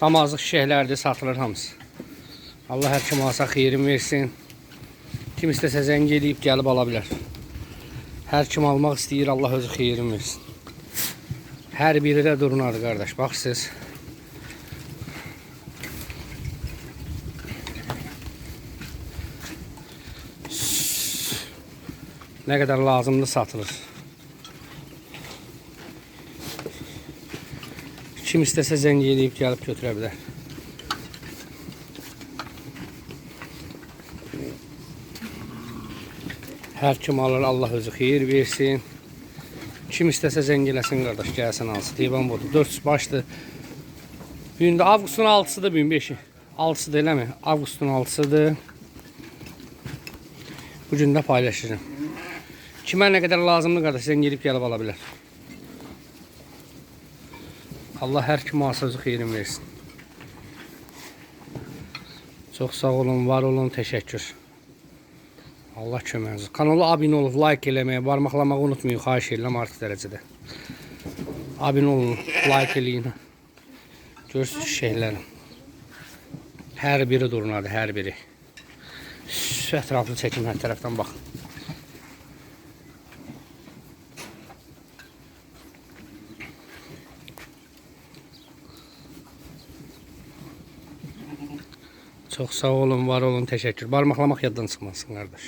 Damazlıq şişəklərdir, satılır hamısı. Allah hər kim alsa xeyrin versin. Kim istəsə zəng eləyib gəlib ala bilər. Hər kim almaq istəyir, Allah özü xeyrin versin. Hər biri də durnadır qardaş. Bax siz. Nə qədər lazımlı satılır. Kim istəsə zəng eləyib gəlib götürə bilər. Hər kim alır Allah özü xeyir versin. Kim istəsə zəng eləsin qardaş gəlsin alsın. Heyvan budur. 400 başdır. Bu gün də avqustun 6-sıdır bu gün 5-i. 6-sıdır eləmi? Avqustun 6-sıdır. Bu gün də paylaşacağım. Kimə nə qədər lazımdır qardaş zəng elib gəlib ala bilər. Allah hər kim özü xeyrin versin. Çox sağ olun, var olun, təşəkkür. Allah köməyiniz. Kanala abunə olub, like eləməyi, barmaqlamağı unutmayın, xahiş edirəm artıq dərəcədə. Abunə olun, like eləyin. Görürsünüz şeylərim. Hər biri durnadır, hər biri. Üf, Ətraflı çəkim hər tərəfdən bax. Çox sağ olun, var olun, təşəkkür. Barmaqlamaq yaddan çıxmasın qardaş.